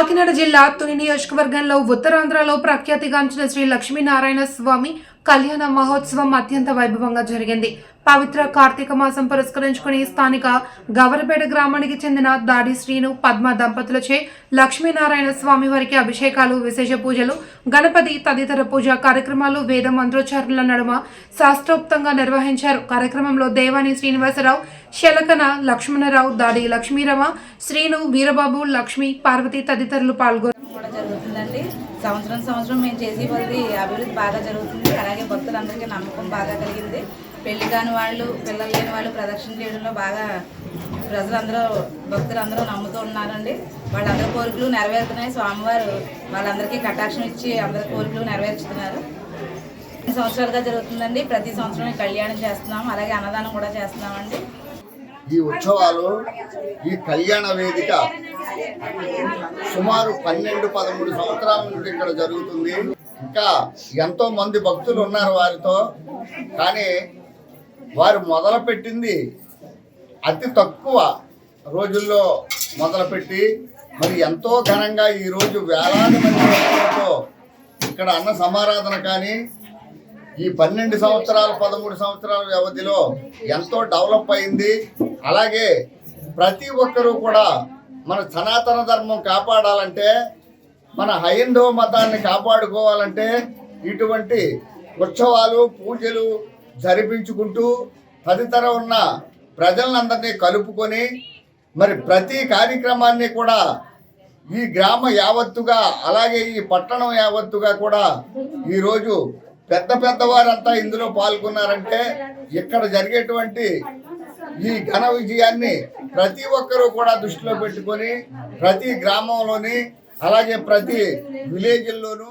కాకినాడ జిల్లా తుని నియోజకవర్గంలో ఉత్తరాంధ్రలో ప్రఖ్యాతిగాంచిన శ్రీ లక్ష్మీనారాయణ స్వామి కళ్యాణ మహోత్సవం అత్యంత వైభవంగా జరిగింది. పవిత్ర కార్తీక మాసం పురస్కరించుకుని స్థానిక గవరపేట గ్రామానికి చెందిన దాడి శ్రీను పద్మ దంపతులచే లక్ష్మీనారాయణ స్వామి వారికి అభిషేకాలు విశేష పూజలు గణపతి తదితర పూజా కార్యక్రమాలు వేద మంత్రోచ్చారణల నడుమ శాస్త్రోక్తంగా నిర్వహించారు. కార్యక్రమంలో దేవాని శ్రీనివాసరావు శలకన లక్ష్మణరావు దాడి లక్ష్మీరమ శ్రీను వీరబాబు లక్ష్మి పార్వతి తదితరులు పాల్గొన్నారు కూడా జరుగుతుందండి. సంవత్సరం సంవత్సరం మేము చేసే కొద్ది అభివృద్ధి బాగా జరుగుతుంది. అలాగే భక్తులందరికీ నమ్మకం బాగా కలిగింది. పెళ్ళి కాని వాళ్ళు పిల్లలు లేని వాళ్ళు ప్రదక్షిణ చేయడంలో బాగా ప్రజలందరూ భక్తులందరూ నమ్ముతూ ఉన్నారండి. వాళ్ళందరి కోరికలు నెరవేరుతున్నాయి. స్వామివారు వాళ్ళందరికీ కటాక్షం ఇచ్చి అందరి కోరికలు నెరవేర్చుతున్నారు. సంవత్సరాలుగా జరుగుతుందండి. ప్రతి సంవత్సరం కళ్యాణం చేస్తున్నాం. అలాగే అన్నదానం కూడా చేస్తున్నామండి. ఈ ఉత్సవాలు ఈ కళ్యాణ వేదిక సుమారు పన్నెండు పదమూడు సంవత్సరాల నుండి ఇక్కడ జరుగుతుంది. ఇంకా ఎంతో మంది భక్తులు ఉన్నారు వారితో. కానీ వారు మొదలుపెట్టింది అతి తక్కువ రోజుల్లో మొదలుపెట్టి మరి ఎంతో ఘనంగా ఈరోజు వేలాది మంది ఇక్కడ అన్న సమారాధన కానీ ఈ పన్నెండు సంవత్సరాలు పదమూడు సంవత్సరాల వ్యవధిలో ఎంతో డెవలప్ అయింది. అలాగే ప్రతి ఒక్కరూ కూడా మన సనాతన ధర్మం కాపాడాలంటే మన హైందవ మతాన్ని కాపాడుకోవాలంటే ఇటువంటి ఉత్సవాలు పూజలు జరిపించుకుంటూ తదితర ఉన్న ప్రజలందరినీ కలుపుకొని మరి ప్రతి కార్యక్రమాన్ని కూడా ఈ గ్రామ యావత్తుగా అలాగే ఈ పట్టణం యావత్తుగా కూడా ఈరోజు పెద్ద పెద్దవారంతా ఇందులో పాల్గొన్నారంటే ఇక్కడ జరిగేటువంటి ఈ ఘన విజయాన్ని ప్రతి ఒక్కరూ కూడా దృష్టిలో పెట్టుకొని ప్రతి గ్రామంలోని అలాగే ప్రతి విలేజ్ల్లోనూ